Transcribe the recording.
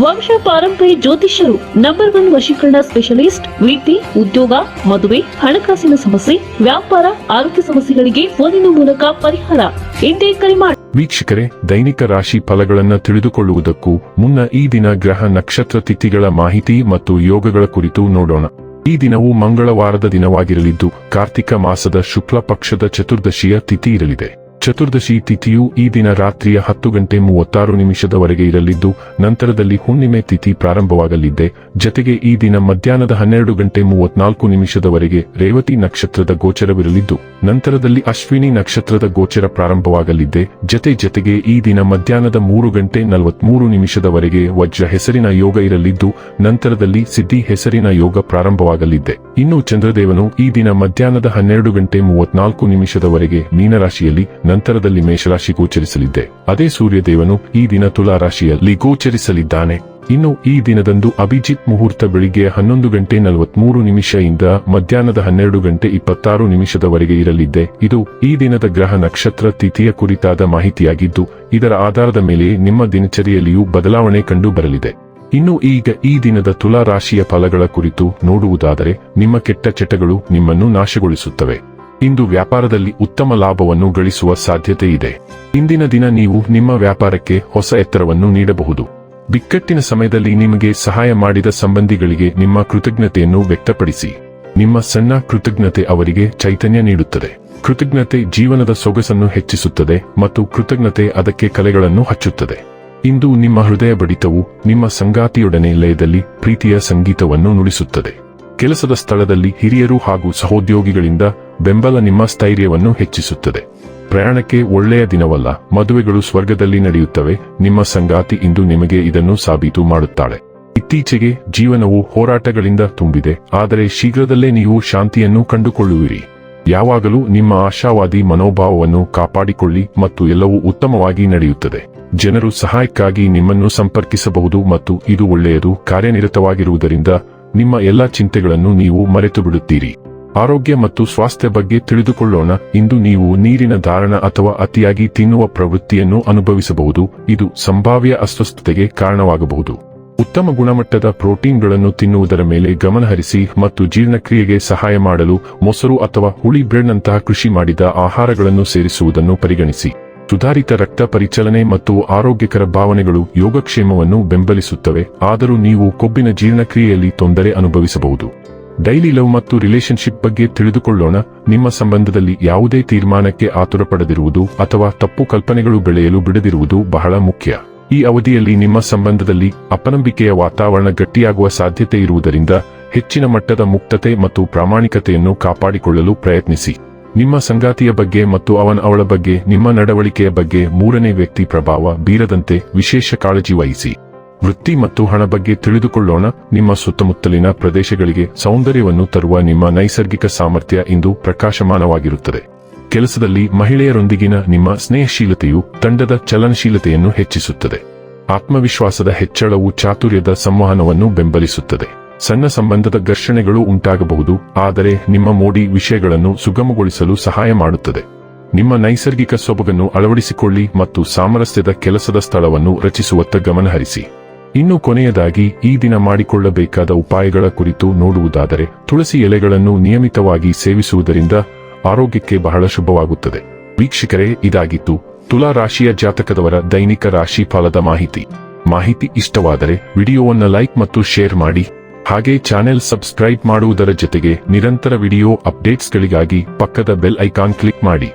ವಂಶ ಪಾರಂಪರ್ಯ ಜ್ಯೋತಿಷ್ಯರು ನಂಬರ್ ಒನ್ ವಶೀಕರಣ ಸ್ಪೆಷಲಿಸ್ಟ್ ವೃತ್ತಿ ಉದ್ಯೋಗ, ಮದುವೆ, ಹಣಕಾಸಿನ ಸಮಸ್ಯೆ, ವ್ಯಾಪಾರ, ಆರೋಗ್ಯ ಸಮಸ್ಯೆಗಳಿಗೆ ಫೋನಿನ ಮೂಲಕ ಪರಿಹಾರ. ಇಂದೇ ಕರೆ ಮಾಡಿ ವೀಕ್ಷಕರೇ, ದೈನಿಕ ರಾಶಿ ಫಲಗಳನ್ನು ತಿಳಿದುಕೊಳ್ಳುವುದಕ್ಕೂ ಮುನ್ನ ಈ ದಿನ ಗ್ರಹ ನಕ್ಷತ್ರ ತಿಥಿಗಳ ಮಾಹಿತಿ ಮತ್ತು ಯೋಗಗಳ ಕುರಿತು ನೋಡೋಣ. ಈ ದಿನವು ಮಂಗಳವಾರದ ದಿನವಾಗಿರಲಿದ್ದು, ಕಾರ್ತಿಕ ಮಾಸದ ಶುಕ್ಲ ಪಕ್ಷದ ಚತುರ್ದಶಿಯ ತಿಥಿ ಇರಲಿದೆ. ಚತುರ್ದಶಿ ತಿಥಿಯು ಈ ದಿನ ರಾತ್ರಿಯ ಹತ್ತು ಗಂಟೆ ಮೂವತ್ತಾರು ನಿಮಿಷದವರೆಗೆ ಇರಲಿದ್ದು, ನಂತರದಲ್ಲಿ ಹುಣ್ಣಿಮೆ ತಿಥಿ ಪ್ರಾರಂಭವಾಗಲಿದೆ. ಜತೆಗೆ ಈ ದಿನ ಮಧ್ಯಾಹ್ನದ ಹನ್ನೆರಡು ಗಂಟೆ ಮೂವತ್ನಾಲ್ಕು ನಿಮಿಷದವರೆಗೆ ರೇವತಿ ನಕ್ಷತ್ರದ ಗೋಚರವಿರಲಿದ್ದು, ನಂತರದಲ್ಲಿ ಅಶ್ವಿನಿ ನಕ್ಷತ್ರದ ಗೋಚರ ಪ್ರಾರಂಭವಾಗಲಿದೆ. ಜತೆ ಜತೆಗೆ ಈ ದಿನ ಮಧ್ಯಾಹ್ನದ ಮೂರು ಗಂಟೆ ನಲವತ್ಮೂರು ನಿಮಿಷದವರೆಗೆ ವಜ್ರ ಹೆಸರಿನ ಯೋಗ ಇರಲಿದ್ದು, ನಂತರದಲ್ಲಿ ಸಿದ್ಧಿ ಹೆಸರಿನ ಯೋಗ ಪ್ರಾರಂಭವಾಗಲಿದೆ. ಇನ್ನು ಚಂದ್ರದೇವನು ಈ ದಿನ ಮಧ್ಯಾಹ್ನದ ಹನ್ನೆರಡು ಗಂಟೆ ಮೂವತ್ನಾಲ್ಕು ನಿಮಿಷದವರೆಗೆ ಮೀನರಾಶಿಯಲ್ಲಿ ನಂತರದಲ್ಲಿ ಮೇಷರಾಶಿ ಗೋಚರಿಸಲಿದ್ದೆ. ಅದೇ ಸೂರ್ಯದೇವನು ಈ ದಿನ ತುಲಾ ರಾಶಿಯಲ್ಲಿ ಗೋಚರಿಸಲಿದ್ದಾನೆ. ಇನ್ನು ಈ ದಿನದಂದು ಅಭಿಜಿತ್ ಮುಹೂರ್ತ ಬೆಳಿಗ್ಗೆ ಹನ್ನೊಂದು ಗಂಟೆ ನಲವತ್ಮೂರು ಇಂದ ಮಧ್ಯಾಹ್ನದ ಹನ್ನೆರಡು ಗಂಟೆ ಇಪ್ಪತ್ತಾರು ನಿಮಿಷದವರೆಗೆ ಇರಲಿದ್ದೆ. ಇದು ಈ ದಿನದ ಗ್ರಹ ನಕ್ಷತ್ರ ತಿಥಿಯ ಕುರಿತಾದ ಮಾಹಿತಿಯಾಗಿದ್ದು, ಇದರ ಆಧಾರದ ಮೇಲೆ ನಿಮ್ಮ ದಿನಚರಿಯಲ್ಲಿಯೂ ಬದಲಾವಣೆ ಕಂಡು ಬರಲಿದೆ ಇನ್ನು ಈಗ ಈ ದಿನದ ತುಲಾ ರಾಶಿಯ ಫಲಗಳ ಕುರಿತು ನೋಡುವುದಾದರೆ, ನಿಮ್ಮ ಕೆಟ್ಟ ಚಟಗಳು ನಿಮ್ಮನ್ನು ನಾಶಗೊಳಿಸುತ್ತವೆ. ಇಂದು ವ್ಯಾಪಾರದಲ್ಲಿ ಉತ್ತಮ ಲಾಭವನ್ನು ಗಳಿಸುವ ಸಾಧ್ಯತೆ ಇದೆ ಇಂದಿನ ದಿನ ನೀವು ನಿಮ್ಮ ವ್ಯಾಪಾರಕ್ಕೆ ಹೊಸ ಎತ್ತರವನ್ನು ನೀಡಬಹುದು. ಬಿಕ್ಕಟ್ಟಿನ ಸಮಯದಲ್ಲಿ ನಿಮಗೆ ಸಹಾಯ ಮಾಡಿದ ಸಂಬಂಧಿಗಳಿಗೆ ನಿಮ್ಮ ಕೃತಜ್ಞತೆಯನ್ನು ವ್ಯಕ್ತಪಡಿಸಿ. ನಿಮ್ಮ ಸಣ್ಣ ಕೃತಜ್ಞತೆ ಅವರಿಗೆ ಚೈತನ್ಯ ನೀಡುತ್ತದೆ. ಕೃತಜ್ಞತೆ ಜೀವನದ ಸೊಗಸನ್ನು ಹೆಚ್ಚಿಸುತ್ತದೆ ಮತ್ತು ಕೃತಜ್ಞತೆ ಅದಕ್ಕೆ ಕಲೆಗಳನ್ನು ಹಚ್ಚುತ್ತದೆ. ಇಂದು ನಿಮ್ಮ ಹೃದಯ ಬಡಿತವು ನಿಮ್ಮ ಸಂಗಾತಿಯೊಡನೆ ಲಯದಲ್ಲಿ ಪ್ರೀತಿಯ ಸಂಗೀತವನ್ನು ನುಡಿಸುತ್ತದೆ. ಕೆಲಸದ ಸ್ಥಳದಲ್ಲಿ ಹಿರಿಯರು ಹಾಗೂ ಸಹೋದ್ಯೋಗಿಗಳಿಂದ ಬೆಂಬಲ ನಿಮ್ಮ ಸ್ಥೈರ್ಯವನ್ನು ಹೆಚ್ಚಿಸುತ್ತದೆ. ಪ್ರಯಾಣಕ್ಕೆ ಒಳ್ಳೆಯ ದಿನವಲ್ಲ, ಮದುವೆಗಳು ಸ್ವರ್ಗದಲ್ಲಿ ನಡೆಯುತ್ತವೆ, ನಿಮ್ಮ ಸಂಗಾತಿ ಇಂದು ನಿಮಗೆ ಇದನ್ನು ಸಾಬೀತು ಮಾಡುತ್ತಾಳೆ. ಇತ್ತೀಚೆಗೆ ಜೀವನವು ಹೋರಾಟಗಳಿಂದ ತುಂಬಿದೆ, ಆದರೆ ಶೀಘ್ರದಲ್ಲೇ ನೀವು ಶಾಂತಿಯನ್ನು ಕಂಡುಕೊಳ್ಳುವಿರಿ. ಯಾವಾಗಲೂ ನಿಮ್ಮ ಆಶಾವಾದಿ ಮನೋಭಾವವನ್ನು ಕಾಪಾಡಿಕೊಳ್ಳಿ ಮತ್ತು ಎಲ್ಲವೂ ಉತ್ತಮವಾಗಿ ನಡೆಯುತ್ತದೆ. ಜನರು ಸಹಾಯಕ್ಕಾಗಿ ನಿಮ್ಮನ್ನು ಸಂಪರ್ಕಿಸಬಹುದು ಮತ್ತು ಇದು ಒಳ್ಳೆಯದು, ಕಾರ್ಯನಿರತವಾಗಿರುವುದರಿಂದ ನಿಮ್ಮ ಎಲ್ಲಾ ಚಿಂತೆಗಳನ್ನು ನೀವು ಮರೆತು ಬಿಡುತ್ತೀರಿ ಆರೋಗ್ಯ ಮತ್ತು ಸ್ವಾಸ್ಥ್ಯ ಬಗ್ಗೆ ತಿಳಿದುಕೊಳ್ಳೋಣ. ಇಂದು ನೀವು ನೀರಿನ ಧಾರಣ ಅಥವಾ ಅತಿಯಾಗಿ ತಿನ್ನುವ ಪ್ರವೃತ್ತಿಯನ್ನು ಅನುಭವಿಸಬಹುದು. ಇದು ಸಂಭಾವ್ಯ ಅಸ್ವಸ್ಥತೆಗೆ ಕಾರಣವಾಗಬಹುದು. ಉತ್ತಮ ಗುಣಮಟ್ಟದ ಪ್ರೋಟೀನ್ಗಳನ್ನು ತಿನ್ನುವುದರ ಮೇಲೆ ಗಮನಹರಿಸಿ ಮತ್ತು ಜೀರ್ಣಕ್ರಿಯೆಗೆ ಸಹಾಯ ಮಾಡಲು ಮೊಸರು ಅಥವಾ ಹುಳಿ ಬ್ರೆಡ್ನಂತಹ ಕೃಷಿ ಮಾಡಿದ ಆಹಾರಗಳನ್ನು ಸೇರಿಸುವುದನ್ನು ಪರಿಗಣಿಸಿ. ಸುಧಾರಿತ ರಕ್ತ ಪರಿಚಲನೆ ಮತ್ತು ಆರೋಗ್ಯಕರ ಭಾವನೆಗಳು ಯೋಗಕ್ಷೇಮವನ್ನು ಬೆಂಬಲಿಸುತ್ತವೆ. ಆದರೂ ನೀವು ಕೊಬ್ಬಿನ ಜೀರ್ಣಕ್ರಿಯೆಯಲ್ಲಿ ತೊಂದರೆ ಅನುಭವಿಸಬಹುದು. ಡೈಲಿ ಲವ್ ಮತ್ತು ರಿಲೇಶನ್ಶಿಪ್ ಬಗ್ಗೆ ತಿಳಿದುಕೊಳ್ಳೋಣ. ನಿಮ್ಮ ಸಂಬಂಧದಲ್ಲಿ ಯಾವುದೇ ತೀರ್ಮಾನಕ್ಕೆ ಆತುರ ಪಡೆದಿರುವುದು ಅಥವಾ ತಪ್ಪು ಕಲ್ಪನೆಗಳು ಬೆಳೆಯಲು ಬಿಡದಿರುವುದು ಬಹಳ ಮುಖ್ಯ. ಈ ಅವಧಿಯಲ್ಲಿ ನಿಮ್ಮ ಸಂಬಂಧದಲ್ಲಿ ಅಪನಂಬಿಕೆಯ ವಾತಾವರಣ ಗಟ್ಟಿಯಾಗುವ ಸಾಧ್ಯತೆ ಇರುವುದರಿಂದ ಹೆಚ್ಚಿನ ಮಟ್ಟದ ಮುಕ್ತತೆ ಮತ್ತು ಪ್ರಾಮಾಣಿಕತೆಯನ್ನು ಕಾಪಾಡಿಕೊಳ್ಳಲು ಪ್ರಯತ್ನಿಸಿ. ನಿಮ್ಮ ಸಂಗಾತಿಯ ಬಗ್ಗೆ ಮತ್ತು ಅವನ ಅವಳ ಬಗ್ಗೆ, ನಿಮ್ಮ ನಡವಳಿಕೆಯ ಬಗ್ಗೆ ಮೂರನೇ ವ್ಯಕ್ತಿ ಪ್ರಭಾವ ಬೀರದಂತೆ ವಿಶೇಷ ಕಾಳಜಿ ವಹಿಸಿ. ವೃತ್ತಿ ಮತ್ತು ಹಣ ಬಗ್ಗೆ ತಿಳಿದುಕೊಳ್ಳೋಣ. ನಿಮ್ಮ ಸುತ್ತಮುತ್ತಲಿನ ಪ್ರದೇಶಗಳಿಗೆ ಸೌಂದರ್ಯವನ್ನು ತರುವ ನಿಮ್ಮ ನೈಸರ್ಗಿಕ ಸಾಮರ್ಥ್ಯ ಇಂದು ಪ್ರಕಾಶಮಾನವಾಗಿರುತ್ತದೆ. ಕೆಲಸದಲ್ಲಿ ಮಹಿಳೆಯರೊಂದಿಗಿನ ನಿಮ್ಮ ಸ್ನೇಹಶೀಲತೆಯು ತಂಡದ ಚಲನಶೀಲತೆಯನ್ನು ಹೆಚ್ಚಿಸುತ್ತದೆ. ಆತ್ಮವಿಶ್ವಾಸದ ಹೆಚ್ಚಳವು ಚಾತುರ್ಯದ ಸಂವಹನವನ್ನು ಬೆಂಬಲಿಸುತ್ತದೆ. ಸಣ್ಣ ಸಂಬಂಧದ ಘರ್ಷಣೆಗಳು ಉಂಟಾಗಬಹುದು, ಆದರೆ ನಿಮ್ಮ ಮೋಡಿ ವಿಷಯಗಳನ್ನು ಸುಗಮಗೊಳಿಸಲು ಸಹಾಯ ಮಾಡುತ್ತದೆ. ನಿಮ್ಮ ನೈಸರ್ಗಿಕ ಸೊಬಗನ್ನು ಅಳವಡಿಸಿಕೊಳ್ಳಿ ಮತ್ತು ಸಾಮರಸ್ಯದ ಕೆಲಸದ ಸ್ಥಳವನ್ನು ರಚಿಸುವತ್ತ ಗಮನಹರಿಸಿ. ಇನ್ನು ಕೊನೆಯದಾಗಿ ಈ ದಿನ ಮಾಡಿಕೊಳ್ಳಬೇಕಾದ ಉಪಾಯಗಳ ಕುರಿತು ನೋಡುವುದಾದರೆ ತುಳಸಿ ಎಲೆಗಳನ್ನು ನಿಯಮಿತವಾಗಿ ಸೇವಿಸುವುದರಿಂದ ಆರೋಗ್ಯಕ್ಕೆ ಬಹಳ ಶುಭವಾಗುತ್ತದೆ. ವೀಕ್ಷಕರೇ, ಇದಾಗಿತ್ತು ತುಲಾ ರಾಶಿಯ ಜಾತಕದವರ ದೈನಿಕ ರಾಶಿ ಫಲದ ಮಾಹಿತಿ. ಮಾಹಿತಿ ಇಷ್ಟವಾದರೆ ವಿಡಿಯೋವನ್ನು ಲೈಕ್ ಮತ್ತು ಶೇರ್ ಮಾಡಿ. ಹಾಗೆ ಚಾನೆಲ್ ಸಬ್ಸ್ಕ್ರೈಬ್ ಮಾಡುವುದರ ಜೊತೆಗೆ ನಿರಂತರ ವಿಡಿಯೋ ಅಪ್ಡೇಟ್ಸ್ಗಳಿಗಾಗಿ ಪಕ್ಕದ ಬೆಲ್ ಐಕಾನ್ ಕ್ಲಿಕ್ ಮಾಡಿ.